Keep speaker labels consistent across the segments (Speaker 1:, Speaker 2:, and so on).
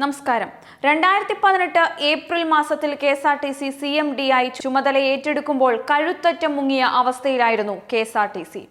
Speaker 1: നമസ്കാരം. രണ്ടായിരത്തി പതിനെട്ട് ഏപ്രിൽ മാസത്തിൽ K S R T C C M D ആയി ചുമതല ഏറ്റെടുക്കുമ്പോൾ കഴുത്തറ്റം മുങ്ങിയ അവസ്ഥയിലായിരുന്നു K S R T C.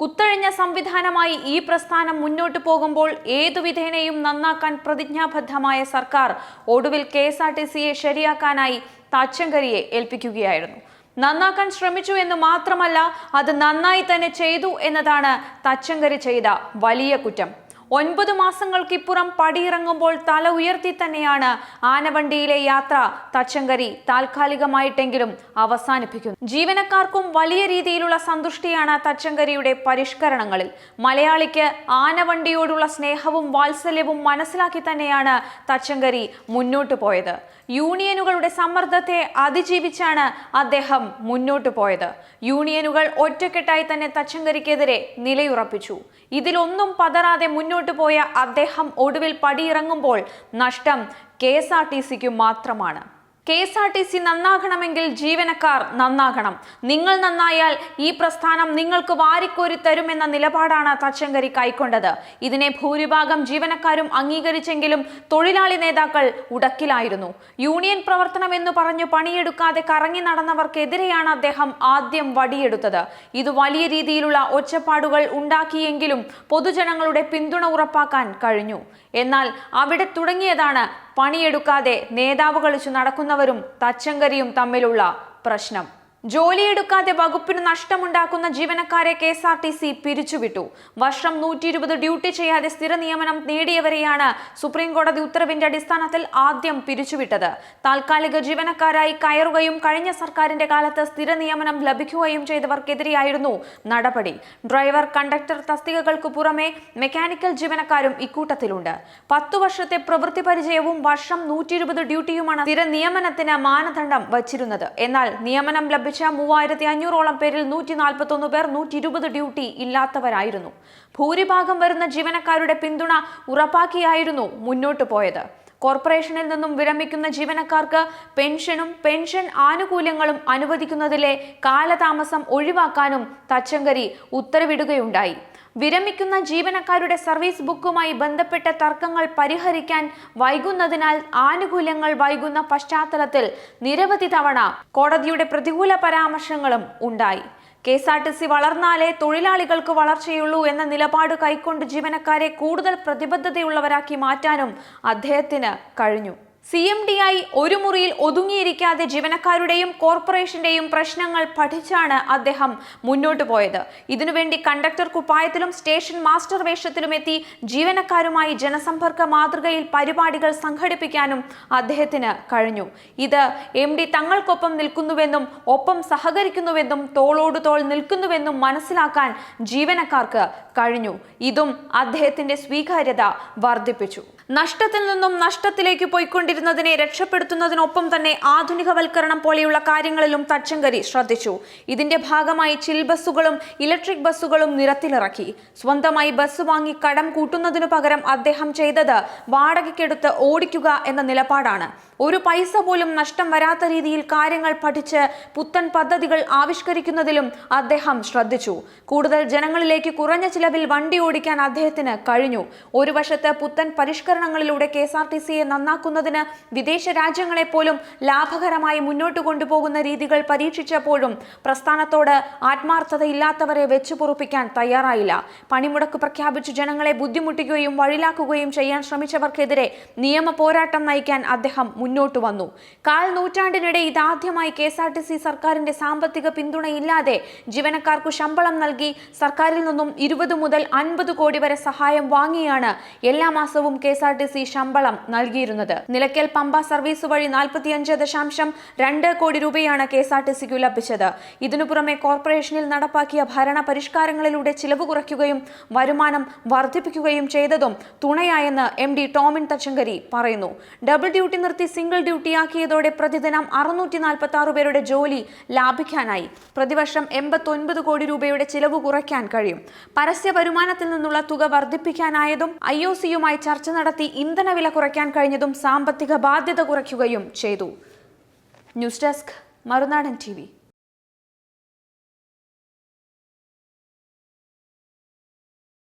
Speaker 1: കുത്തഴിഞ്ഞ സംവിധാനമായി ഈ പ്രസ്ഥാനം മുന്നോട്ടു പോകുമ്പോൾ ഏതു വിധേനയും നന്നാക്കാൻ പ്രതിജ്ഞാബദ്ധമായ സർക്കാർ ഒടുവിൽ കെ എസ് ആർ ടി സിയെ ശരിയാക്കാനായി താച്ചങ്കരിയെ ഏൽപ്പിക്കുകയായിരുന്നു. നന്നാക്കാൻ ശ്രമിച്ചു എന്ന് മാത്രമല്ല അത് നന്നായി തന്നെ ചെയ്തു എന്നതാണ് തച്ചങ്കരി ചെയ്ത വലിയ കുറ്റം. ഒൻപത് മാസങ്ങൾക്കിപ്പുറം പടിയിറങ്ങുമ്പോൾ തല ഉയർത്തി തന്നെയാണ് ആനവണ്ടിയിലെ യാത്ര തച്ചങ്കരി താൽക്കാലികമായിട്ടെങ്കിലും അവസാനിപ്പിക്കുന്നു ജീവനക്കാർക്കും വലിയ രീതിയിലുള്ള സന്തുഷ്ടിയാണ് തച്ചങ്കരിയുടെ പരിഷ്കരണങ്ങളിൽ. മലയാളിക്ക് ആനവണ്ടിയോടുള്ള സ്നേഹവും വാത്സല്യവും മനസ്സിലാക്കി തന്നെയാണ് തച്ചങ്കരി മുന്നോട്ടു പോയത്. യൂണിയനുകളുടെ സമ്മർദ്ദത്തെ അതിജീവിച്ചാണ് അദ്ദേഹം മുന്നോട്ടു പോയത്. യൂണിയനുകൾ ഒറ്റക്കെട്ടായി തന്നെ തച്ചങ്കരിക്കെതിരെ നിലയുറപ്പിച്ചു. ഇതിലൊന്നും പതറാതെ മുന്നോട്ടു പോയ അദ്ദേഹം ഒടുവിൽ പടിയിറങ്ങുമ്പോൾ നഷ്ടം കെ എസ് ആർ ടി സിക്കു മാത്രമാണ്. K S R T C നന്നാകണമെങ്കിൽ ജീവനക്കാർ നന്നാകണം. നിങ്ങൾ നന്നായാൽ ഈ പ്രസ്ഥാനം നിങ്ങൾക്ക് വാരിക്കോരി തരുമെന്ന നിലപാടാണ് തച്ചങ്കരി കൈക്കൊണ്ടത്. ഇതിനെ ഭൂരിഭാഗം ജീവനക്കാരും അംഗീകരിച്ചെങ്കിലും തൊഴിലാളി നേതാക്കൾ ഉടക്കിലായിരുന്നു. യൂണിയൻ പ്രവർത്തനം എന്ന് പറഞ്ഞു പണിയെടുക്കാതെ കറങ്ങി നടന്നവർക്കെതിരെയാണ് അദ്ദേഹം ആദ്യം വടിയെടുത്തത്. ഇത് വലിയ രീതിയിലുള്ള ഒച്ചപ്പാടുകൾ ഉണ്ടാക്കിയെങ്കിലും പൊതുജനങ്ങളുടെ പിന്തുണ ഉറപ്പാക്കാൻ കഴിഞ്ഞു. എന്നാൽ അവിടെ തുടങ്ങിയതാണ് പണിയെടുക്കാതെ നേതാവ് കളിച്ചു നടക്കുന്നവരും തച്ചങ്കരിയും തമ്മിലുള്ള പ്രശ്നം. ജോലിയെടുക്കാതെ വകുപ്പിന് നഷ്ടമുണ്ടാക്കുന്ന ജീവനക്കാരെ K S R T C പിരിച്ചുവിട്ടു. വർഷം നൂറ്റി ഇരുപത് ഡ്യൂട്ടി ചെയ്യാതെ സ്ഥിര നിയമനം നേടിയവരെയാണ് സുപ്രീംകോടതി ഉത്തരവിന്റെ അടിസ്ഥാനത്തിൽ ആദ്യം പിരിച്ചുവിട്ടത്. താൽക്കാലിക ജീവനക്കാരായി കയറുകയും കഴിഞ്ഞ സർക്കാരിന്റെ കാലത്ത് സ്ഥിര നിയമനം ലഭിക്കുകയും ചെയ്തവർക്കെതിരെയായിരുന്നു നടപടി. ഡ്രൈവർ കണ്ടക്ടർ തസ്തികകൾക്ക് പുറമെ മെക്കാനിക്കൽ ജീവനക്കാരും ഇക്കൂട്ടത്തിലുണ്ട്. പത്തു വർഷത്തെ പ്രവൃത്തി പരിചയവും വർഷം നൂറ്റി ഡ്യൂട്ടിയുമാണ് സ്ഥിര നിയമനത്തിന് മാനദണ്ഡം വച്ചിരുന്നത്. എന്നാൽ നിയമനം ലഭിച്ച മൂവായിരത്തി അഞ്ഞൂറോളം പേരിൽ നൂറ്റി നാൽപ്പത്തൊന്ന് പേർ നൂറ്റി ഇരുപത് ഡ്യൂട്ടി ഇല്ലാത്തവരായിരുന്നു. ഭൂരിഭാഗം വരുന്ന ജീവനക്കാരുടെ പിന്തുണ ഉറപ്പാക്കിയായിരുന്നു മുന്നോട്ടു പോയത്. കോർപ്പറേഷനിൽ നിന്നും വിരമിക്കുന്ന ജീവനക്കാർക്ക് പെൻഷനും പെൻഷൻ ആനുകൂല്യങ്ങളും അനുവദിക്കുന്നതിലെ കാലതാമസം ഒഴിവാക്കാനും തച്ചങ്കരി ഉത്തരവിടുകയുണ്ടായി. വിരമിക്കുന്ന ജീവനക്കാരുടെ സർവീസ് ബുക്കുമായി ബന്ധപ്പെട്ട തർക്കങ്ങൾ പരിഹരിക്കാൻ വൈകുന്നതിനാൽ ആനുകൂല്യങ്ങൾ വൈകുന്ന പശ്ചാത്തലത്തിൽ നിരവധി തവണ കോടതിയുടെ പ്രതികൂല പരാമർശങ്ങളും ഉണ്ടായി. K S R T C വളർന്നാലേ തൊഴിലാളികൾക്ക് വളർച്ചയുള്ളൂ എന്ന നിലപാട് കൈക്കൊണ്ട് ജീവനക്കാരെ കൂടുതൽ പ്രതിബദ്ധതയുള്ളവരാക്കി മാറ്റാനും അദ്ദേഹത്തിന് കഴിഞ്ഞു. സി എം ഡി ആയി ഒരു മുറിയിൽ ഒതുങ്ങിയിരിക്കാതെ ജീവനക്കാരുടെയും കോർപ്പറേഷന്റെയും പ്രശ്നങ്ങൾ പഠിച്ചാണ് അദ്ദേഹം മുന്നോട്ട് പോയത്. ഇതിനുവേണ്ടി കണ്ടക്ടർ കുപ്പായത്തിലും സ്റ്റേഷൻ മാസ്റ്റർ വേഷത്തിലും എത്തി ജീവനക്കാരുമായി ജനസമ്പർക്ക മാതൃകയിൽ പരിപാടികൾ സംഘടിപ്പിക്കാനും അദ്ദേഹത്തിന് കഴിഞ്ഞു. ഇത് എം ഡി തങ്ങൾക്കൊപ്പം നിൽക്കുന്നുവെന്നും ഒപ്പം സഹകരിക്കുന്നുവെന്നും തോളോട് തോൾ നിൽക്കുന്നുവെന്നും മനസ്സിലാക്കാൻ ജീവനക്കാർക്ക് കഴിഞ്ഞു. ഇതും അദ്ദേഹത്തിന്റെ സ്വീകാര്യത വർദ്ധിപ്പിച്ചു. നഷ്ടത്തിൽ നിന്നും നഷ്ടത്തിലേക്ക് പോയിക്കൊണ്ടിരുന്നതിനെ രക്ഷപ്പെടുത്തുന്നതിനൊപ്പം തന്നെ ആധുനികവൽക്കരണം പോലെയുള്ള കാര്യങ്ങളിലും തച്ചങ്കരി ശ്രദ്ധിച്ചു. ഇതിന്റെ ഭാഗമായി ചിൽ ബസ്സുകളും ഇലക്ട്രിക് ബസ്സുകളും നിരത്തിലിറക്കി. സ്വന്തമായി ബസ് വാങ്ങി കടം കൂട്ടുന്നതിനു പകരം അദ്ദേഹം ചെയ്തത് വാടകയ്ക്കെടുത്ത് ഓടിക്കുക എന്ന നിലപാടാണ്. ഒരു പൈസ പോലും നഷ്ടം വരാത്ത രീതിയിൽ കാര്യങ്ങൾ പഠിച്ച് പുത്തൻ പദ്ധതികൾ ആവിഷ്കരിക്കുന്നതിലും അദ്ദേഹം ശ്രദ്ധിച്ചു. കൂടുതൽ ജനങ്ങളിലേക്ക് കുറഞ്ഞ ചിലവിൽ വണ്ടി ഓടിക്കാൻ അദ്ദേഹത്തിന് കഴിഞ്ഞു. ഒരു വശത്ത് പുത്തൻ പരിഷ്കരണങ്ങളിലൂടെ കെ എസ് ആർ ടി സിയെ നന്നാക്കുന്നതിന് വിദേശ രാജ്യങ്ങളെപ്പോലും ലാഭകരമായി മുന്നോട്ട് കൊണ്ടുപോകുന്ന രീതികൾ പരീക്ഷിച്ചപ്പോഴും പ്രസ്ഥാനത്തോട് ആത്മാർത്ഥതയില്ലാത്തവരെ വെച്ചു പൊറുപ്പിക്കാൻ തയ്യാറായില്ല. പണിമുടക്ക് പ്രഖ്യാപിച്ചു ജനങ്ങളെ ബുദ്ധിമുട്ടിക്കുകയും വഴിലാക്കുകയും ചെയ്യാൻ ശ്രമിച്ചവർക്കെതിരെ നിയമ പോരാട്ടം നയിക്കാൻ അദ്ദേഹം മുന്നോട്ട് വന്നു. കാൽ നൂറ്റാണ്ടിനിടെ ഇതാദ്യമായി K S R T C സർക്കാരിന്റെ സാമ്പത്തിക പിന്തുണയില്ലാതെ ജീവനക്കാർക്ക് ശമ്പളം നൽകി സർക്കാരിൽ നിന്നും ഇരുപത് മുതൽ അൻപത് കോടി വരെ സഹായം വാങ്ങിയാണ് എല്ലാ മാസവും K S R T C ശമ്പളം നൽകിയിരുന്നത്. നിലയ്ക്കൽ പമ്പ സർവീസ് വഴി നാൽപ്പത്തിയഞ്ച് ദശാംശം രണ്ട് കോടി രൂപയാണ് കെ എസ് ആർ ടി സിക്ക് ലഭിച്ചത്. ഇതിനു പുറമെ കോർപ്പറേഷനിൽ നടപ്പാക്കിയ ഭരണ പരിഷ്കാരങ്ങളിലൂടെ ചിലവ് കുറയ്ക്കുകയും വരുമാനം വർദ്ധിപ്പിക്കുകയും ചെയ്തതും തുണയായെന്ന് എം ഡി ടോമിൻ തച്ചങ്കരി പറയുന്നു. ഡബിൾ ഡ്യൂട്ടി നിർത്തി സിംഗിൾ ഡ്യൂട്ടിയാക്കിയതോടെ പ്രതിദിനം അറുന്നൂറ്റി നാൽപ്പത്തി ആറ് പേരുടെ ജോലി ലാഭിക്കാനായി. പ്രതിവർഷം എൺപത്തൊൻപത് കോടി രൂപയുടെ ചിലവ് കുറയ്ക്കാൻ കഴിയും. പരസ്യ വരുമാനത്തിൽ നിന്നുള്ള തുക വർദ്ധിപ്പിക്കാനായതും ഐ ഒ സിയുമായി ചർച്ച നടത്തി ഇന്ധനവില കുറയ്ക്കാൻ കഴിഞ്ഞതും സാമ്പത്തിക ബാധ്യത കുറയ്ക്കുകയും ചെയ്തു. ന്യൂസ് ഡെസ്ക് മറുനാടൻ ടി